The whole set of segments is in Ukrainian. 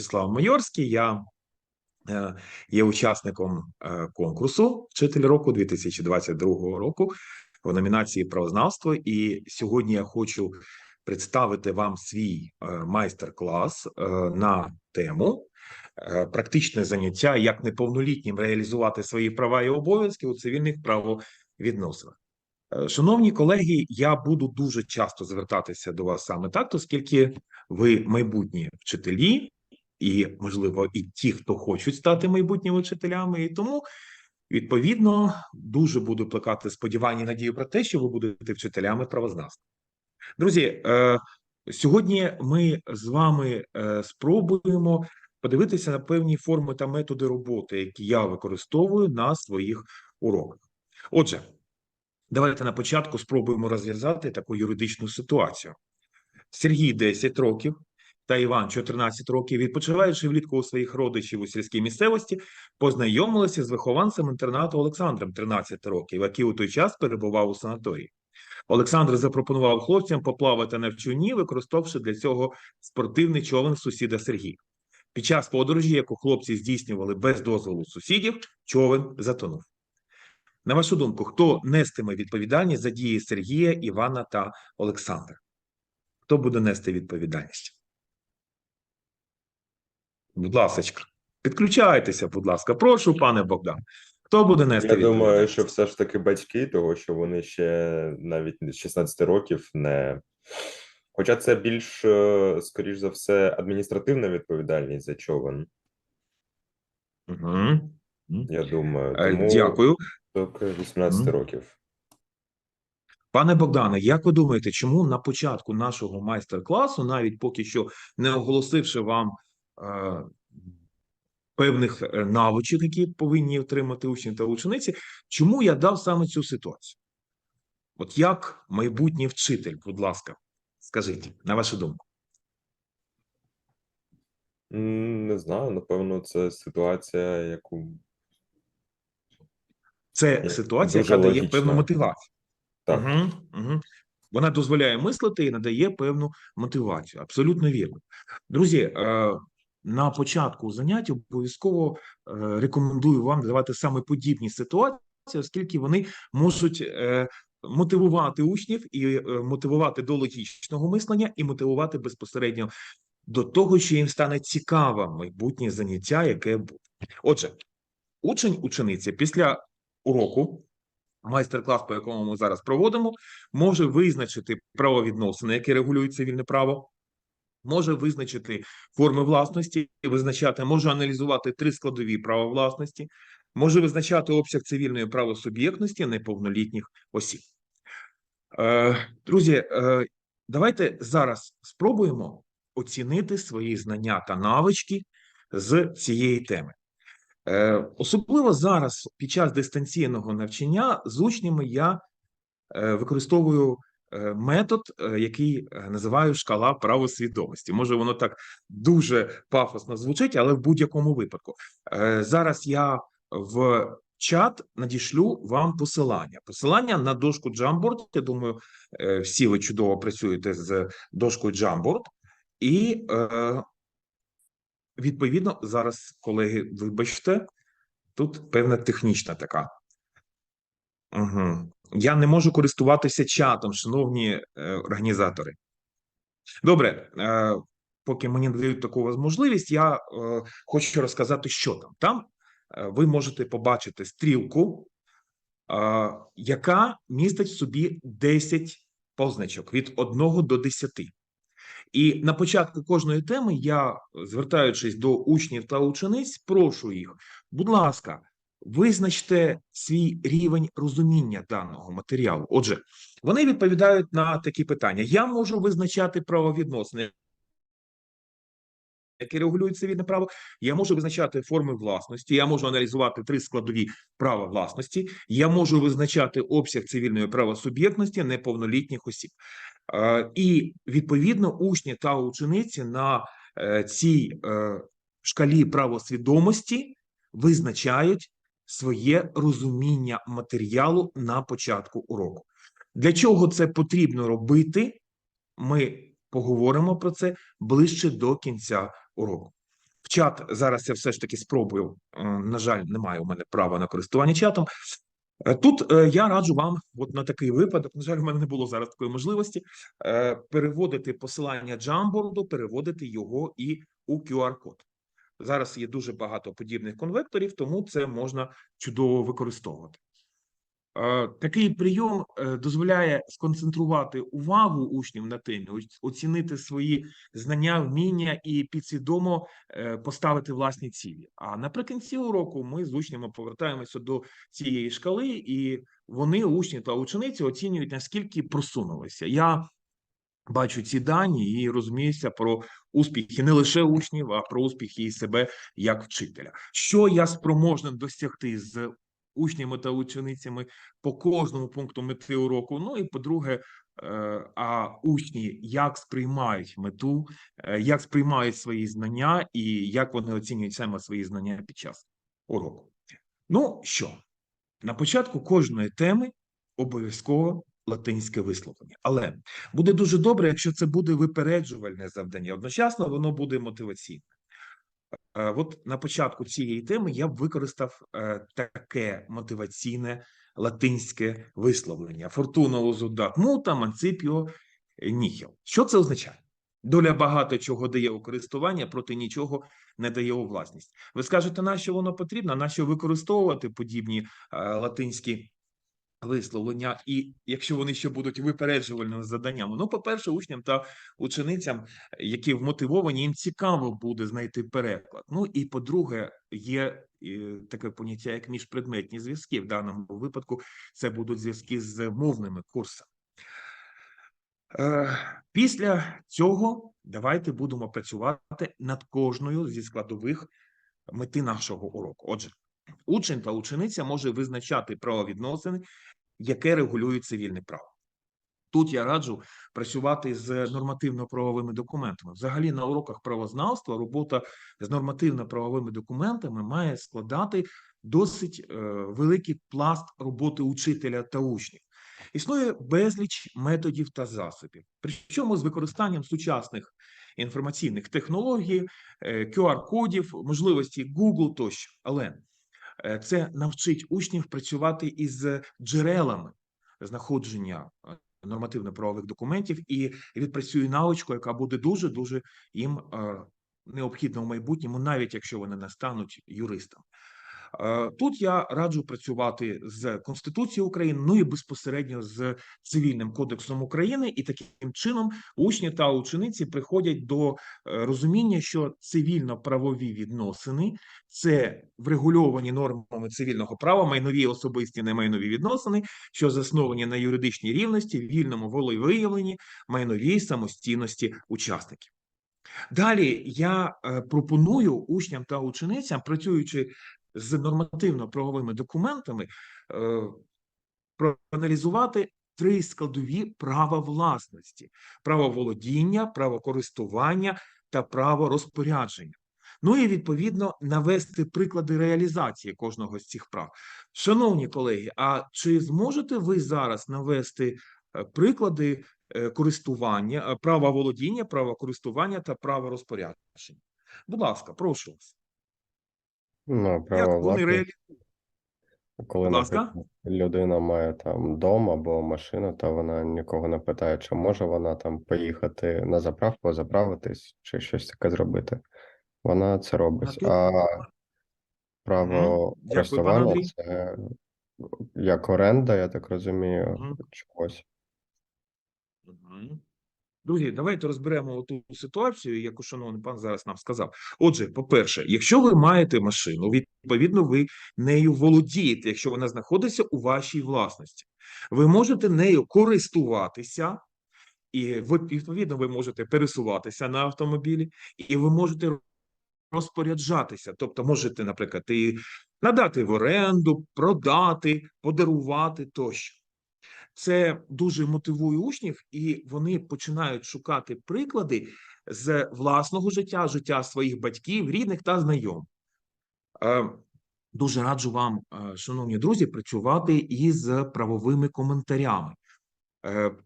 Вячеслав Майорський. Я е, є учасником е, конкурсу Вчитель року 2022 року в номінації правознавство. І сьогодні я хочу представити вам свій е, майстер-клас на тему практичне заняття, як неповнолітнім реалізувати свої права і обов'язки у цивільних правовідносинах. Шановні колеги, я буду дуже часто звертатися до вас саме так, оскільки ви майбутні вчителі, і, можливо, і ті, хто хочуть стати майбутніми вчителями, і тому відповідно дуже буду плекати сподівання і надію про те, що ви будете вчителями правознавства. Друзі, е, сьогодні ми з вами е, спробуємо подивитися на певні форми та методи роботи, які я використовую на своїх уроках. Отже, давайте на початку спробуємо розв'язати таку юридичну ситуацію. Сергій 10 років та Іван 14 років, відпочиваючи влітку у своїх родичів у сільській місцевості, познайомилися з вихованцем інтернату Олександром 13 років, який у той час перебував у санаторії. Олександр запропонував хлопцям поплавати на човні, використовувавши для цього спортивний човен сусіда Сергія. Під час подорожі, яку хлопці здійснювали без дозволу сусідів, човен затонув. На вашу думку, хто нестиме відповідальність за дії Сергія, Івана та Олександра? Хто буде нести відповідальність? Будь ласка, підключайтеся, будь ласка. Прошу, пане Богдан. Хто буде нести Я думаю, що все ж таки батьки, того що вони ще навіть з 16 років не. Хоча це більш, е, скоріш за все, адміністративна відповідальність за човен, Угу. я думаю. Е, Тому Дякую. тільки 18 Мгм. років. Пане Богдане, як ви думаєте, чому на початку нашого майстер-класу, навіть поки що не оголосивши вам певних е, навичок, які повинні отримати учні та учениці, чому я дав саме цю ситуацію? От як майбутній вчитель, будь ласка, скажіть, на вашу думку. Не знаю, напевно, це ситуація, яку Це Е, ситуація, дуже яка дає певну мотивацію. так. Угу, угу. Вона дозволяє мислити і надає певну мотивацію. Абсолютно вірно. Друзі, е, на початку занять обов'язково е, рекомендую вам давати саме подібні ситуації, оскільки вони можуть е, мотивувати учнів і е, мотивувати до логічного мислення, і мотивувати безпосередньо до того, що їм стане цікаве майбутнє заняття, яке буде. Отже, учень, учениця після уроку майстер-клас, по якому ми зараз проводимо, може визначити правовідносини, які регулюють цивільне право, може визначити форми власності, визначати, може аналізувати три складові права власності, може визначати обсяг цивільної правосуб'єктності неповнолітніх осіб. Е, друзі, е, давайте зараз спробуємо оцінити свої знання та навички з цієї теми. Е, Особливо зараз, під час дистанційного навчання, з учнями я використовую метод, е, який е, називаю шкала правосвідомості. Може, воно так дуже пафосно звучить, але в будь-якому випадку. Е, Зараз я в чат надішлю вам посилання. Посилання на дошку Jamboard. Я думаю, е, всі ви чудово працюєте з дошкою Jamboard. І е, Відповідно, зараз, колеги, вибачте, тут певна технічна така. Угу. Я не можу користуватися чатом, шановні е, організатори. Добре, е, поки мені надають таку можливість, я е, хочу розказати, що там. Там е, ви можете побачити стрілку, е, яка містить в собі 10 позначок від 1 до 10. І на початку кожної теми я, звертаючись до учнів та учениць, прошу їх, будь ласка, визначте свій рівень розуміння даного матеріалу. Отже, вони відповідають на такі питання: я можу визначати правовідносини. Які регулюють цивільне право, я можу визначати форми власності, я можу аналізувати три складові права власності, я можу визначати обсяг цивільної правосуб'єктності неповнолітніх осіб. Е, І відповідно учні та учениці на е, цій е, шкалі правосвідомості визначають своє розуміння матеріалу на початку уроку. Для чого це потрібно робити? Ми поговоримо про це ближче до кінця уроку. в чат зараз я все ж таки спробую. Е, На жаль, немає у мене права на користування чатом. Е, Тут е, я раджу вам, от на такий випадок, на жаль, у мене не було зараз такої можливості, переводити посилання Jamboard, переводити його і у QR-код. Зараз є дуже багато подібних конвекторів, тому це можна чудово використовувати. Е, Такий прийом е, дозволяє сконцентрувати увагу учнів на темі, оцінити свої знання, вміння і підсвідомо е, поставити власні цілі. А наприкінці уроку ми з учнями повертаємося до цієї шкали, і вони, учні та учениці, оцінюють наскільки просунулися. Я бачу ці дані і розуміюся про успіхи не лише учнів, а про успіхи і себе як вчителя. Що я спроможний досягти з учнями та ученицями по кожному пункту мети уроку. Ну і по-друге, е, а учні як сприймають мету, е, як сприймають свої знання і як вони оцінюють саме свої знання під час уроку. Ну що, на початку кожної теми обов'язково латинське висловлення. Але буде дуже добре, якщо це буде випереджувальне завдання. Одночасно воно буде мотиваційне. Е, От на початку цієї теми я б використав е, таке мотиваційне латинське висловлення: Fortuna usudат muta, mancipio nihil. Що це означає? Доля багато чого дає у користування, проти нічого не дає у власність. Ви скажете, на що воно потрібно? На що використовувати подібні е, латинські висловлення, і якщо вони ще будуть випереджувальними заданнями? Ну, по-перше, учням та ученицям, які вмотивовані, їм цікаво буде знайти переклад. Ну і по-друге, є е, таке поняття, як міжпредметні зв'язки. В даному випадку це будуть зв'язки з мовними курсами. Е, Після цього давайте будемо працювати над кожною зі складових мети нашого уроку. Отже, учень та учениця може визначати правовідносини, яке регулює цивільне право. Тут я раджу працювати з нормативно-правовими документами. Взагалі, на уроках правознавства робота з нормативно-правовими документами має складати досить е, великий пласт роботи учителя та учнів. Існує безліч методів та засобів, причому з використанням сучасних інформаційних технологій, е, QR-кодів, можливості Google тощо. Але е, це навчить учнів працювати із джерелами знаходження е, нормативно-правових документів і відпрацює навичку, яка буде дуже дуже їм е, необхідна в майбутньому, навіть якщо вони не стануть юристами. Е, Тут я раджу працювати з Конституцією України, ну і безпосередньо з Цивільним кодексом України, і таким чином учні та учениці приходять до е, розуміння, що цивільно-правові відносини це врегульовані нормами цивільного права, майнові особисті немайнові відносини, що засновані на юридичній рівності, вільному волевиявленні, майновій самостійності учасників. Далі я е, пропоную учням та ученицям, працюючи з нормативно-правовими документами, е, проаналізувати три складові права власності: право володіння, право користування та право розпорядження. Ну і відповідно навести приклади реалізації кожного з цих прав. Шановні колеги, а чи зможете ви зараз навести е, приклади е, користування, права володіння, права користування та права розпорядження? Будь ласка, прошу вас. Ну, Як право вони реалізують? коли, ласка. наприклад, людина має там дом або машину, то вона нікого не питає, чи може вона там поїхати на заправку, заправитись, чи щось таке зробити. Вона це робить. тут- А право Дякую, пане користування Андрій. це як оренда, я так розумію, Мгм. чогось. Мгм. Друзі, давайте розберемо ту ситуацію, яку шановний пан зараз нам сказав. Отже, по-перше, якщо ви маєте машину, відповідно, ви нею володієте, якщо вона знаходиться у вашій власності. Ви можете нею користуватися, і ви, відповідно, ви можете пересуватися на автомобілі, і ви можете розпоряджатися. Тобто, можете, наприклад, і надати в оренду, продати, подарувати тощо. Це дуже мотивує учнів, і вони починають шукати приклади з власного життя, життя своїх батьків, рідних та знайомих. Е, Дуже раджу вам, е, шановні друзі, працювати із правовими коментарями. Е,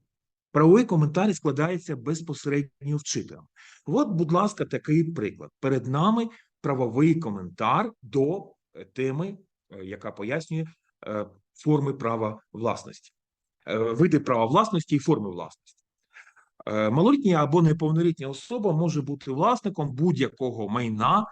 Правовий коментар складається безпосередньо вчителем. От, будь ласка, такий приклад. Перед нами правовий коментар до теми, яка пояснює форми права власності, види права власності і форми власності. Е, Малолітня або неповнолітня особа може бути власником будь-якого майна,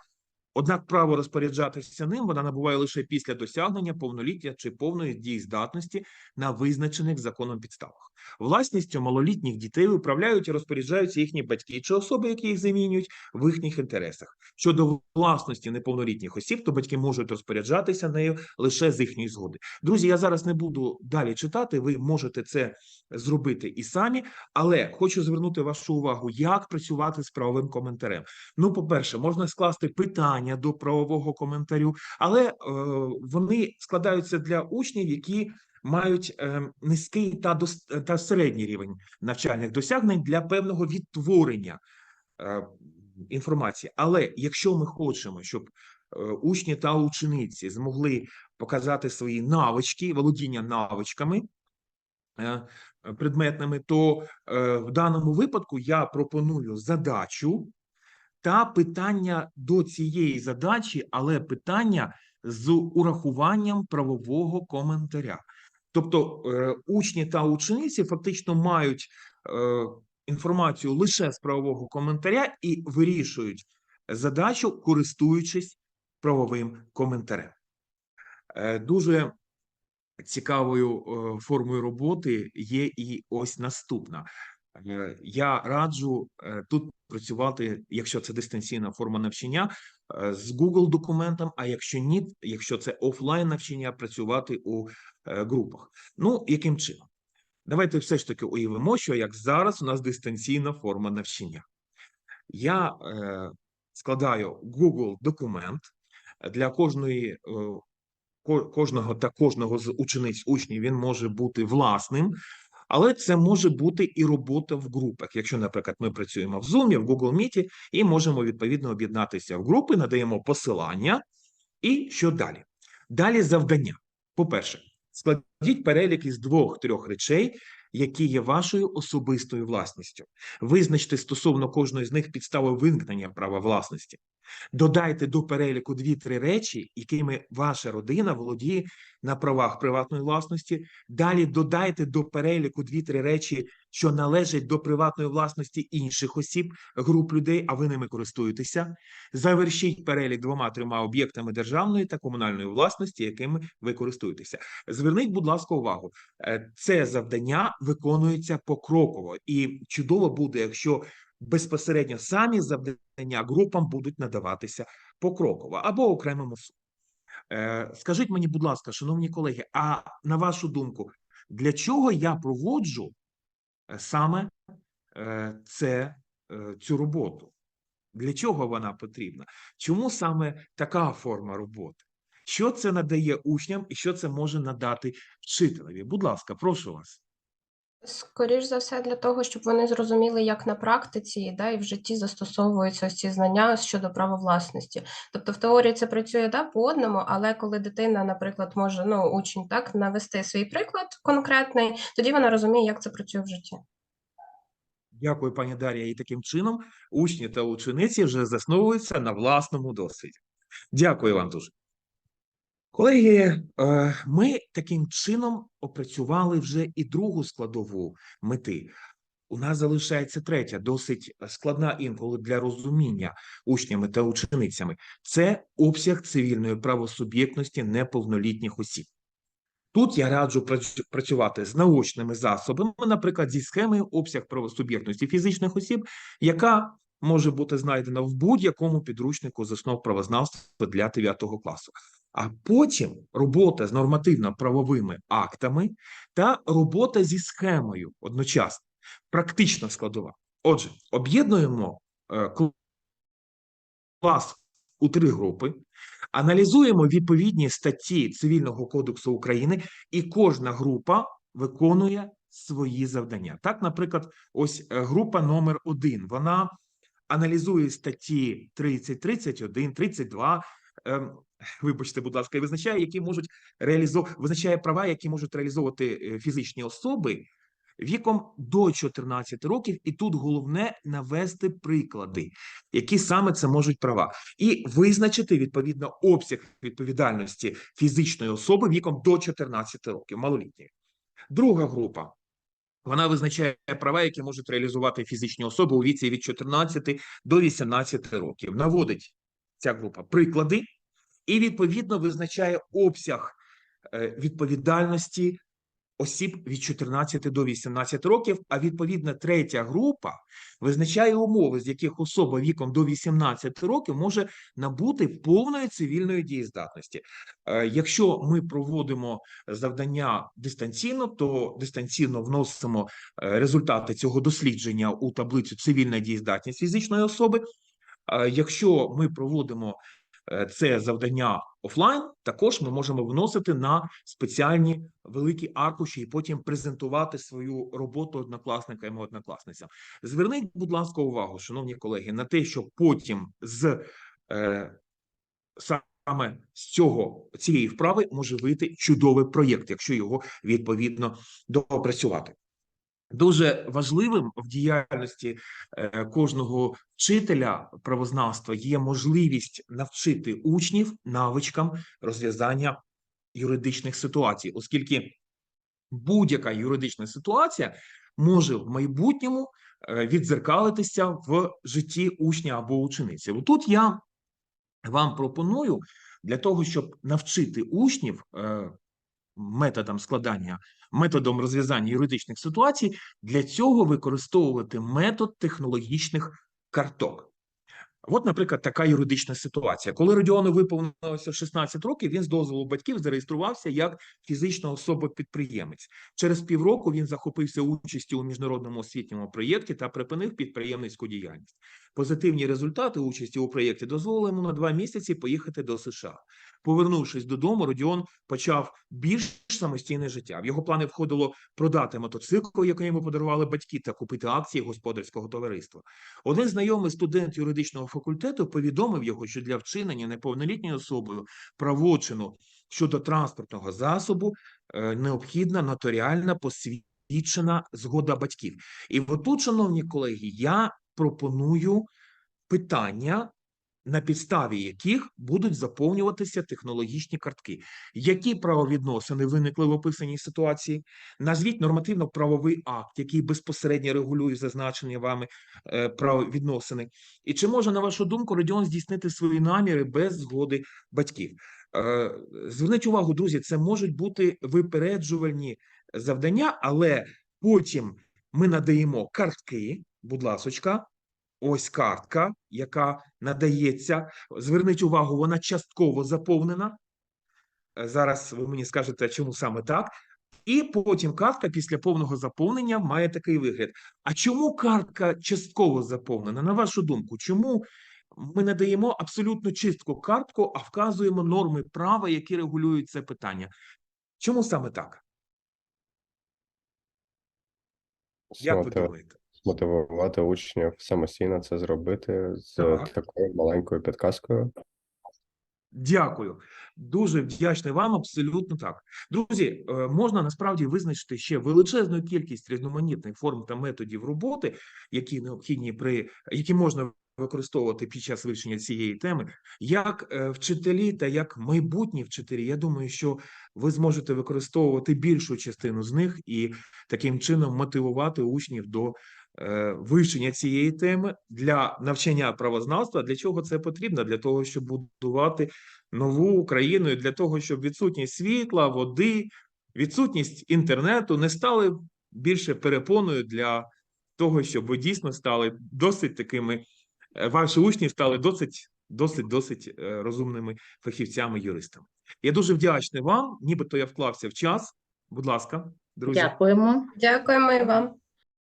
однак право розпоряджатися ним вона набуває лише після досягнення повноліття чи повної дієздатності на визначених законом підставах. Власністю малолітніх дітей управляють і розпоряджаються їхні батьки чи особи, які їх замінюють в їхніх інтересах. Щодо власності неповнолітніх осіб, то батьки можуть розпоряджатися нею лише з їхньої згоди. Друзі, я зараз не буду далі читати. Ви можете це зробити і самі, але хочу звернути вашу увагу, як працювати з правовим коментарем. Ну, по-перше, можна скласти питання до правового коментарю, але е, вони складаються для учнів, які мають е, низький та, та середній рівень навчальних досягнень для певного відтворення е, інформації. Але якщо ми хочемо, щоб е, учні та учениці змогли показати свої навички, володіння навичками предметними, то в даному випадку я пропоную задачу та питання до цієї задачі, але питання з урахуванням правового коментаря. Тобто е, учні та учениці фактично мають е, інформацію лише з правового коментаря і вирішують задачу, користуючись правовим коментарем. Е, Дуже цікавою формою роботи є і ось наступна. Я раджу тут працювати, якщо це дистанційна форма навчання, з Google документом, а якщо ні, якщо це офлайн навчання, працювати у групах. Ну, яким чином? Давайте все ж таки уявимо, що як зараз у нас дистанційна форма навчання. Я е, складаю Google документ для кожної е, кожного та кожного з учениць учнів він може бути власним, але це може бути і робота в групах. Якщо, наприклад, ми працюємо в Zoom, в Google Meet і можемо відповідно об'єднатися в групи, надаємо посилання. І що далі? Далі завдання. По-перше, складіть перелік із двох-трьох речей, які є вашою особистою власністю. Визначте стосовно кожної з них підстави виникнення права власності. Додайте до переліку дві-три речі, якими ваша родина володіє на правах приватної власності. Далі додайте до переліку дві-три речі, що належать до приватної власності інших осіб, груп людей, а ви ними користуєтеся. Завершіть перелік двома-трьома об'єктами державної та комунальної власності, якими ви користуєтеся. Зверніть, будь ласка, увагу. е, Це завдання виконується покроково, і чудово буде, якщо безпосередньо самі завдання групам будуть надаватися покроково або окремому суду. Е, Скажіть мені, будь ласка, шановні колеги, а на вашу думку, для чого я проводжу е, саме е, це, цю роботу? Для чого вона потрібна? Чому саме така форма роботи? Що це надає учням і що це може надати вчителеві? Будь ласка, прошу вас. Скоріш за все, для того, щоб вони зрозуміли, як на практиці да, і в житті застосовуються ці знання щодо права власності. Тобто в теорії це працює да, по одному, але коли дитина, наприклад, може ну, учень так навести свій приклад конкретний, тоді вона розуміє, як це працює в житті. Дякую, пані Дар'я. І таким чином учні та учениці вже засновуються на власному досвіді. Дякую вам дуже. Колеги, е, ми таким чином опрацювали вже і другу складову мети. У нас залишається третя, досить складна інколи для розуміння учнями та ученицями. Це обсяг цивільної правосуб'єктності неповнолітніх осіб. Тут я раджу прац- працювати з наочними засобами, наприклад, зі схемою обсяг правосуб'єктності фізичних осіб, яка може бути знайдена в будь-якому підручнику з основ правознавства для 9 класу. А потім робота з нормативно-правовими актами та робота зі схемою одночасно, практична складова. Отже, об'єднуємо е, клас у три групи, аналізуємо відповідні статті Цивільного кодексу України, і кожна група виконує свої завдання. Так, наприклад, ось е, група номер один. Вона аналізує статті 30, 31, 32, ем, вибачте, будь ласка, і визначає, які можуть реалізовувати, визначає права, які можуть реалізовувати е, фізичні особи віком до 14 років, і тут головне навести приклади, які саме це можуть права, і визначити відповідно обсяг відповідальності фізичної особи віком до 14 років, малолітньої. Друга група. Вона визначає права, які можуть реалізувати фізичні особи у віці від 14 до 18 років. Наводить ця група приклади і відповідно визначає обсяг е, відповідальності осіб від 14 до 18 років. А відповідно третя група визначає умови, з яких особа віком до 18 років може набути повної цивільної дієздатності. Е, Якщо ми проводимо завдання дистанційно, то дистанційно вносимо е, результати цього дослідження у таблицю цивільна дієздатність фізичної особи. Е, Якщо ми проводимо це завдання офлайн, також ми можемо вносити на спеціальні великі аркуші і потім презентувати свою роботу однокласникам і однокласницям. Зверніть, будь ласка, увагу, шановні колеги, на те, що потім з е, саме з цього цієї вправи може вийти чудовий проєкт, якщо його відповідно доопрацювати. Дуже важливим в діяльності е, кожного вчителя правознавства є можливість навчити учнів навичкам розв'язання юридичних ситуацій, оскільки будь-яка юридична ситуація може в майбутньому е, відзеркалитися в житті учня або учениці. Тут я вам пропоную для того, щоб навчити учнів методам складання, методом розв'язання юридичних ситуацій, для цього використовувати метод технологічних карток. От, наприклад, така юридична ситуація. Коли Родіону виповнилося 16 років, він з дозволу батьків зареєструвався як фізична особа-підприємець. Через півроку він захопився участю у міжнародному освітньому проєкті та припинив підприємницьку діяльність. Позитивні результати участі у проєкті дозволили йому на два місяці поїхати до США. Повернувшись додому, Родіон почав більш самостійне життя. В його плани входило продати мотоцикл, який йому подарували батьки, та купити акції господарського товариства. Один знайомий студент юридичного факультету повідомив його, що для вчинення неповнолітньою особою правочину щодо транспортного засобу е, необхідна нотаріальна посвідчена згода батьків. І отут, шановні колеги, я пропоную питання, на підставі яких будуть заповнюватися технологічні картки. Які правовідносини виникли в описаній ситуації? Назвіть нормативно-правовий акт, який безпосередньо регулює зазначені вами е, правовідносини. І чи може, на вашу думку, Родіон здійснити свої наміри без згоди батьків? Е, Зверніть увагу, друзі, це можуть бути випереджувальні завдання, але потім ми надаємо картки, будь ласочка, ось картка, яка надається. Зверніть увагу, вона частково заповнена. Е, Зараз ви мені скажете, чому саме так. І потім картка після повного заповнення має такий вигляд. А чому картка частково заповнена? На вашу думку, чому ми не даємо абсолютно чистку картку, а вказуємо норми права, які регулюють це питання? Чому саме так? Як ви думаєте? Мотивувати учнів самостійно це зробити з Так. такою маленькою підказкою. Дякую. Дуже вдячний вам. Абсолютно так. Друзі, е, можна насправді визначити ще величезну кількість різноманітних форм та методів роботи, які необхідні при які можна використовувати під час вивчення цієї теми, як е, вчителі та як майбутні вчителі. Я думаю, що ви зможете використовувати більшу частину з них і таким чином мотивувати учнів до вивчення цієї теми для навчання правознавства. Для чого це потрібно? Для того, щоб будувати нову Україну, і для того, щоб відсутність світла, води, відсутність інтернету не стали більше перепоною для того, щоб ви дійсно стали досить такими, е, ваші учні стали досить, досить, досить е, розумними фахівцями, юристами. Я дуже вдячний вам, нібито я вклався в час. Будь ласка, друзі. Дякуємо. Дякуємо і вам.